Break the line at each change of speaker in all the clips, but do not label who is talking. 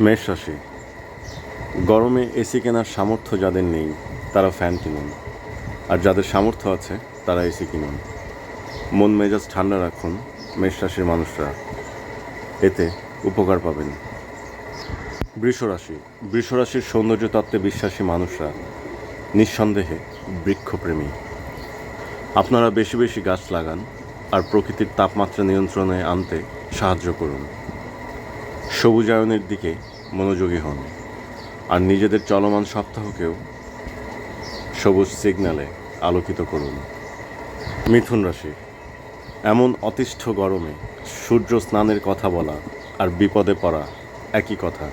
মেষ রাশি। গরমে এসি কেনার সামর্থ্য যাদের নেই, তারা ফ্যান কিনুন। আর যাদের সামর্থ্য আছে, তারা এসি কিনুন। মন মেজাজ ঠান্ডা রাখুন, মেষ রাশির মানুষরা। এতে উপকার পাবেন। বৃষ রাশি। বৃষ রাশির সৌন্দর্য তত্ত্বে বিশ্বাসী মানুষরা নিঃসন্দেহে বৃক্ষপ্রেমী। আপনারা বেশি বেশি গাছ লাগান, আর প্রকৃতির তাপমাত্রা নিয়ন্ত্রণে আনতে সাহায্য করুন। সবুজায়নের দিকে মনোযোগী হন। আর নিজেদের চলমান সপ্তাহকেও সবুজ সিগন্যালে আলোকিত করুন। মিথুন রাশি, এমন অতিষ্ঠ গরমে সূর্য স্নানের কথা বলা আর বিপদে পড়া একই কথা।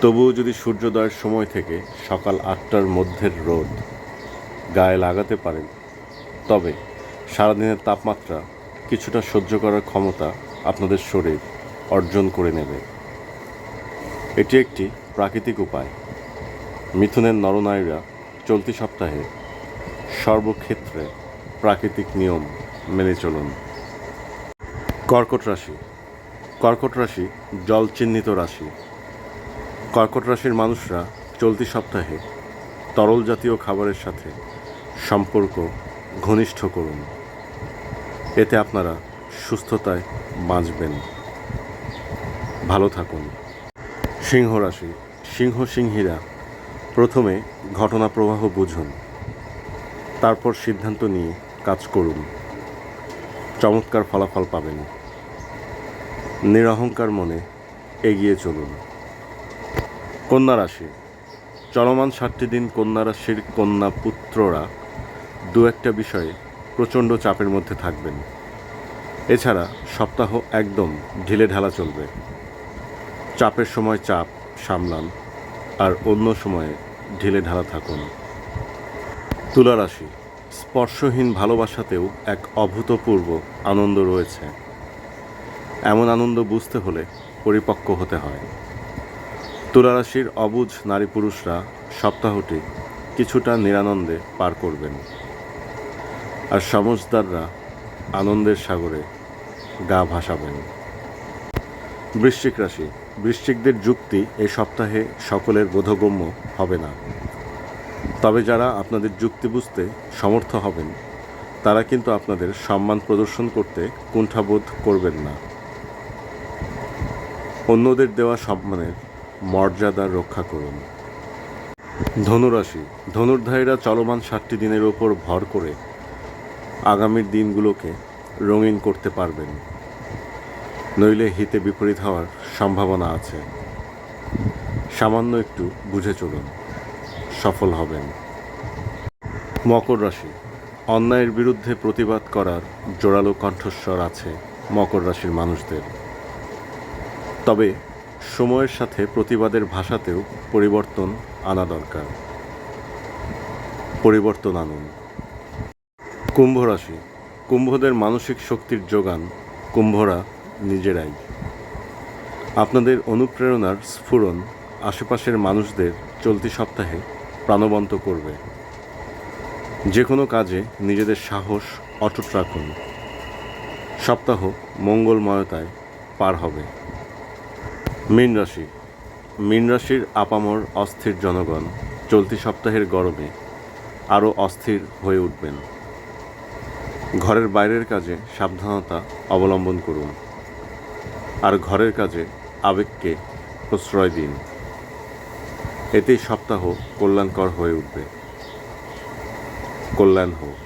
তবুও যদি সূর্যোদয়ের সময় থেকে সকাল আটটার মধ্যের রোদ গায়ে লাগাতে পারেন, তবে সারাদিনের তাপমাত্রা কিছুটা সহ্য করার ক্ষমতা আপনাদের শরীর অর্জন করে নেবে। এটি একটি প্রাকৃতিক উপায়। মিথুনের নরনারীরা চলতি সপ্তাহে সর্বক্ষেত্রে প্রাকৃতিক নিয়ম মেনে চলুন। কর্কট রাশি। কর্কট রাশি জল চিহ্নিত রাশি। কর্কট রাশির মানুষরা চলতি সপ্তাহে তরল জাতীয় খাবারের সাথে সম্পর্ক ঘনিষ্ঠ করুন। এতে আপনারা সুস্থতায় বাঁচবেন। ভালো থাকুন। সিংহ রাশি, সিংহ সিংহীরা প্রথমে ঘটনা প্রবাহ বুঝুন। তারপর সিদ্ধান্ত নিয়ে কাজ করুন। চমৎকার ফলাফল পাবেন। নিরহংকার মনে এগিয়ে চলুন। কন্যা রাশি, চলমান ষাটটি দিন কন্যা রাশির কন্যা পুত্ররা দু একটা বিষয়ে প্রচণ্ড চাপের মধ্যে থাকবেন। এছাড়া সপ্তাহ একদম ঢিলে ঢালা চলবে। চাপের সময় চাপ সামলান আর অন্য সময়ে ঢিলে ঢালা থাকুন। তুলা রাশি, স্পর্শহীন ভালোবাসাতেও এক অভূতপূর্ব আনন্দ রয়েছে। এমন আনন্দ বুঝতে হলে পরিপক্ক হতে হয়। তুলা রাশির অবুঝ নারী পুরুষরা সপ্তাহটি কিছুটা নিরানন্দে পার করবেন। আর সমজদাররা আনন্দের সাগরে গা ভাসাবেন। বৃশ্চিক রাশি বৃশ্চিকদের যুক্তি এই সপ্তাহে সকলের বোধগম্য হবে না। তবে যারা আপনাদের যুক্তি বুঝতে সমর্থ হবেন, তারা কিন্তু আপনাদের সম্মান প্রদর্শন করতে কুণ্ঠাবোধ করবেন না। অন্যদের দেওয়া সম্মানের মর্যাদা রক্ষা করুন। ধনুরাশি, ধনুর্ধারীরা চলমান ষাটটি দিনের ওপর ভর করে আগামীর দিনগুলোকে রঙিন করতে পারবেন। নইলে হিতে বিপরীত হওয়ার সম্ভাবনা আছে। সামান্য একটু বুঝে চলুন, সফল হবেন। মকর রাশি, অন্যায়ের বিরুদ্ধে প্রতিবাদ করার জোরালো কণ্ঠস্বর আছে মকর রাশির মানুষদের। তবে সময়ের সাথে প্রতিবাদের ভাষাতেও পরিবর্তন আনা দরকার। পরিবর্তন আনুন। কুম্ভ রাশি, কুম্ভদের মানসিক শক্তির যোগান কুম্ভরা নিজেরাই। আপনাদের অনুপ্রেরণার স্ফুরণ আশেপাশের মানুষদের চলতি সপ্তাহে প্রাণবন্ত করবে। যে কোনো কাজে নিজেদের সাহস অটুট রাখুন। সপ্তাহ মঙ্গলময়তায় পার হবে। মীন রাশি। মীন রাশির আপামর অস্থির জনগণ চলতি সপ্তাহের গরমে আরও অস্থির হয়ে উঠবেন। ঘরের বাইরের কাজে সাবধানতা অবলম্বন করুন। আর ঘরের কাজে আবেগকে প্রশ্রয় দিন। এতেই সপ্তাহ কল্যাণকর হয়ে উঠবে। কল্যাণ হোক।